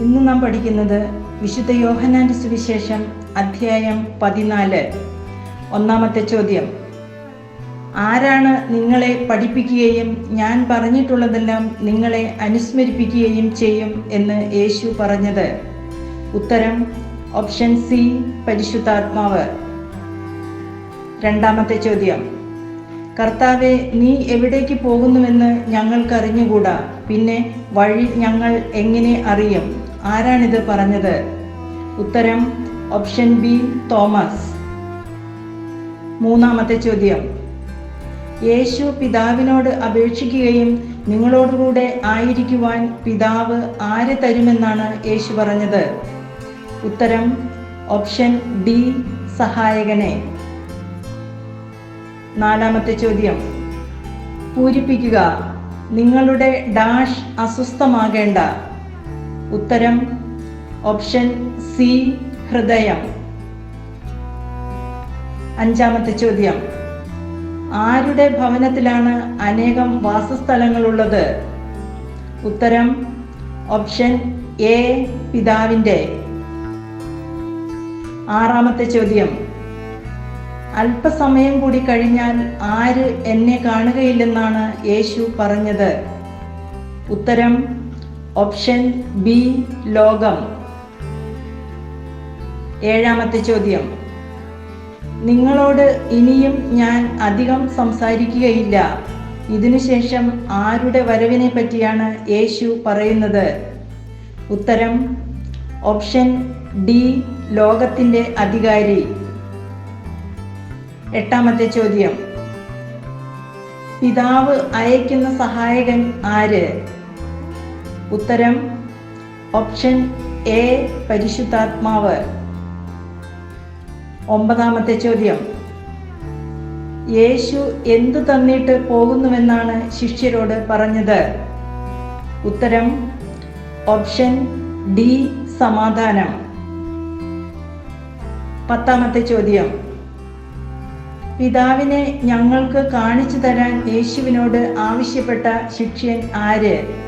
ഇന്ന് നാം പഠിക്കുന്നത് വിശുദ്ധ യോഹനാന്റെ സുവിശേഷം അധ്യായം പതിനാല്. ഒന്നാമത്തെ ചോദ്യം. ആരാണ് നിങ്ങളെ പഠിപ്പിക്കുകയും ഞാൻ പറഞ്ഞിട്ടുള്ളതെല്ലാം നിങ്ങളെ അനുസ്മരിപ്പിക്കുകയും ചെയ്യും എന്ന് യേശു പറഞ്ഞത്? ഉത്തരം ഓപ്ഷൻ സി പരിശുദ്ധാത്മാവ്. രണ്ടാമത്തെ ചോദ്യം. കർത്താവെ നീ എവിടേക്ക് പോകുന്നുവെന്ന് ഞങ്ങൾക്കറിഞ്ഞുകൂടാ? പിന്നെ വഴി ഞങ്ങൾ എങ്ങനെ അറിയും? ആരാണിത് പറഞ്ഞത്? ഉത്തരം ഓപ്ഷൻ ബി തോമസ്. മൂന്നാമത്തെ ചോദ്യം. യേശു പിതാവിനോട് അപേക്ഷിക്കുകയും നിങ്ങളോടുകൂടെ ആയിരിക്കുവാൻ പിതാവ് ആര് തരുമെന്നാണ് യേശു പറഞ്ഞത്? ഉത്തരം ഓപ്ഷൻ ഡി സഹായകനെ. നാലാമത്തെ ചോദ്യം. പൂരിപ്പിക്കുക. നിങ്ങളുടെ ഡാഷ് അസ്വസ്ഥമാകേണ്ട. ഉത്തരം ഓപ്ഷൻ സി ഹൃദയം. അഞ്ചാമത്തെ ചോദ്യം. ആരുടെ ഭവനത്തിലാണ് അനേകം വാസസ്ഥലങ്ങളുള്ളത്? ഉത്തരം ഓപ്ഷൻ എ പിതാവിന്റെ. ആറാമത്തെ ചോദ്യം. അല്പസമയം കൂടി കഴിഞ്ഞാൽ ആര് എന്നെ കാണുകയില്ലെന്നാണ് യേശു പറഞ്ഞത്. ഉത്തരം ഓപ്ഷൻ ബി ലോകം. ഏഴാമത്തെ ചോദ്യം. നിങ്ങളോട് ഇനിയും ഞാൻ അധികം സംസാരിക്കുകയില്ല. ഇതിനുശേഷം ആരുടെ വരവിനെ പറ്റിയാണ് യേശു പറയുന്നത്? ഉത്തരം ഓപ്ഷൻ ഡി ലോകത്തിന്റെ അധികാരി. എട്ടാമത്തെ ചോദ്യം. പിതാവ് അയക്കുന്ന സഹായകൻ ആര്? ഉത്തരം ഓപ്ഷൻ എ പരിശുദ്ധാത്മാവ്. ഒമ്പതാമത്തെ ചോദ്യം. യേശു എന്തു തന്നിട്ട് പോകുന്നുവെന്നാണ് ശിഷ്യരോട് പറഞ്ഞത്. ഉത്തരം ഓപ്ഷൻ ഡി സമാധാനം. പത്താമത്തെ ചോദ്യം. പിതാവിനെ ഞങ്ങൾക്ക് കാണിച്ചു തരാൻ യേശുവിനോട് ആവശ്യപ്പെട്ട ശിഷ്യൻ ആര്?